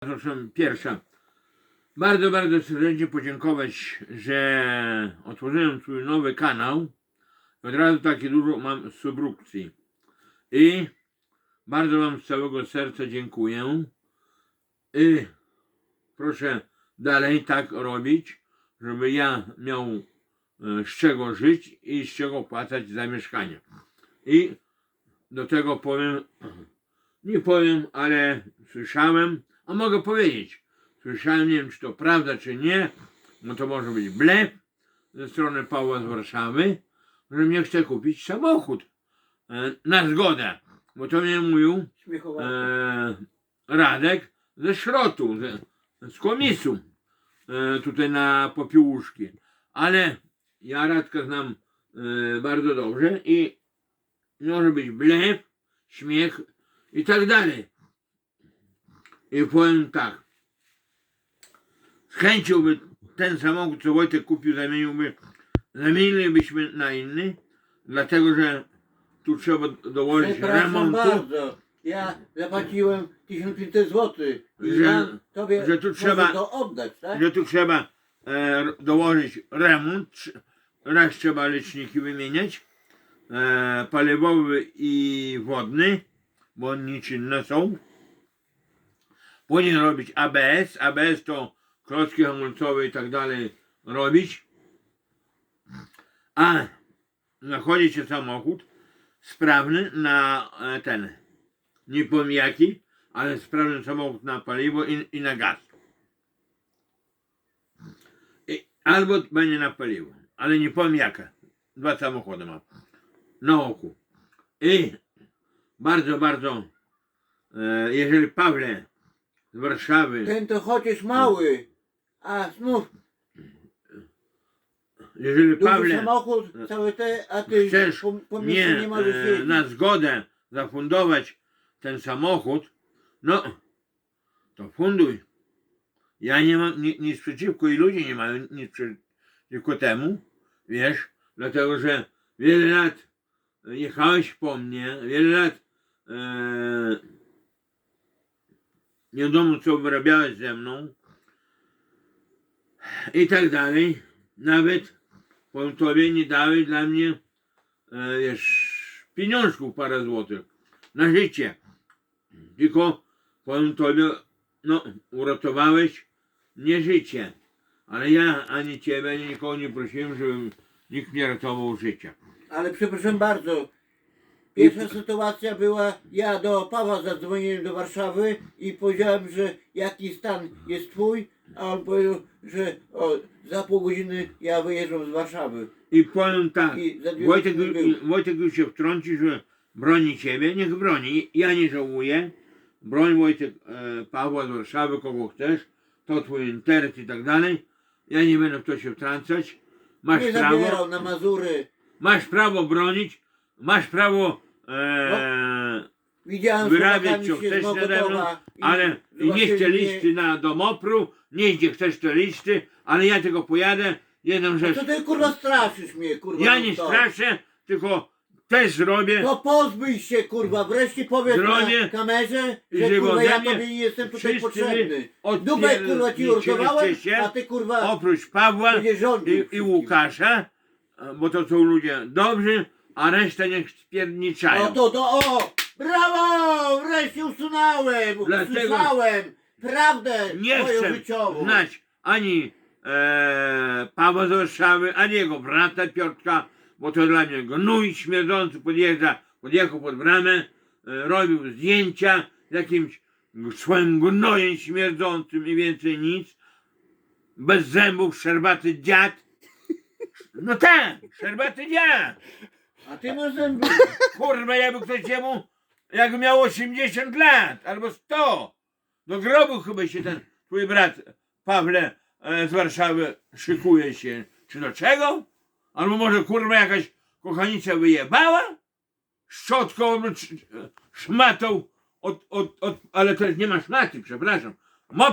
Proszę, pierwsza. Bardzo, bardzo serdecznie podziękować, że otworzyłem swój nowy kanał. Od razu takie dużo mam subskrypcji. I bardzo Wam z całego serca dziękuję. I proszę dalej tak robić, żeby ja miał e, z czego żyć i z czego płacać za mieszkanie. I do tego powiem, nie powiem, ale słyszałem, a mogę powiedzieć, słyszałem, nie wiem czy to prawda czy nie, no to może być blef ze strony Pawła z Warszawy, że mnie chce kupić samochód e, na zgodę, bo to mnie mówił e, Radek ze szrotu, ze, z komisu e, tutaj na Popiłuszki. Ale ja Radka znam e, bardzo dobrze i może być blef, śmiech i tak dalej. I powiem tak. Z chęcią by ten samochód, co Wojtek kupił, zamieniłby, zamienilibyśmy na inny, dlatego że tu trzeba dołożyć Przepraszam remontu. bardzo. Ja zapłaciłem 1500 zł i Że- mam tobie że tu może trzeba- to oddać, tak? że tu trzeba e, dołożyć remont, trz- raz trzeba liczniki wymieniać, e, paliwowy i wodny, bo one nieczynne są. Później robić ABS, ABS to klocki hamulcowe i tak dalej robić. A nachodzi się samochód sprawny na e, ten, nie powiem jaki, ale sprawny samochód na paliwo i, i na gaz. I, albo będzie na paliwo, ale nie powiem jaka. Dwa samochody mam na oku. I bardzo, bardzo, e, jeżeli Pawle z Warszawy, Ten to chociaż mały, a znów jeżeli duży Pawle samochód, całe te, a ty chcesz po, po mnie mieście nie możesz e, jeździć. na zgodę zafundować ten samochód, no to funduj. Ja nie mam ni- nic przeciwko i ludzie nie mają nic przeciwko temu, wiesz, dlatego że wiele lat jechałeś po mnie, wiele lat e, nie wiadomo co wyrabiałeś ze mną i tak dalej. Nawet powiem tobie nie dałeś dla mnie e, wiesz, pieniążków parę złotych na życie. Tylko powiem tobie, no, uratowałeś nie życie. Ale ja ani ciebie, ani nikogo nie prosiłem, żeby nikt nie ratował życia. Ale przepraszam bardzo. Pierwsza sytuacja była, ja do Pawła zadzwoniłem do Warszawy i powiedziałem, że jaki stan jest twój, a on powiedział, że o, za pół godziny ja wyjeżdżam z Warszawy. I powiem tak, I za dwie Wojtek, godziny był. Wojtek już się wtrąci, że broni ciebie, niech broni. Ja nie żałuję. Broń Wojtek e, Pawła z Warszawy, kogo chcesz. To twój interes i tak dalej. Ja nie będę w to się wtrącać. Masz Nie prawo. zabierał na Mazury. Masz prawo bronić, masz prawo e, Widziałem z wyrabiać co chcesz nade mną, ale nie chcę listy na domopru, nie gdzie chcesz te listy, ale ja tylko pojadę, jedną rzecz, To ty kurwa straszysz mnie, kurwa. ja no nie straszę, tylko też zrobię, No pozbyj się kurwa, wreszcie powiedz Zrobię na kamerze, że żeby kurwa ode ja mnie tobie nie jestem tutaj wszyscy potrzebny. Dubek kurwa ci się, a ty kurwa oprócz Pawła rządził i, i wszystkim. Łukasza, bo to są ludzie dobrzy, a resztę niech spierniczają. No to, to, o! Brawo! Wreszcie usunąłem! Dlatego- Usłyszałem! Prawdę nie chcę życiową! znać ani e, Pawła z Warszawy, ani jego brata Piotrka, bo to dla mnie gnój śmierdzący podjeżdża, podjechał pod bramę, e, robił zdjęcia z jakimś swoim gnojem śmierdzącym i więcej nic. Bez zębów, szerbaty dziad. No tak, szerbaty dziad. A ty masz zęby! Kurwa, jakby ktoś jemu, jakby miał 80 lat, albo 100. Do grobu chyba się ten twój brat Pawle e, z Warszawy szykuje się. Czy do czego? Albo może kurwa jakaś kochanica wyjebała? Szczotką, czy- szmatą, od, od, od, ale też nie ma szmaty, przepraszam. Mop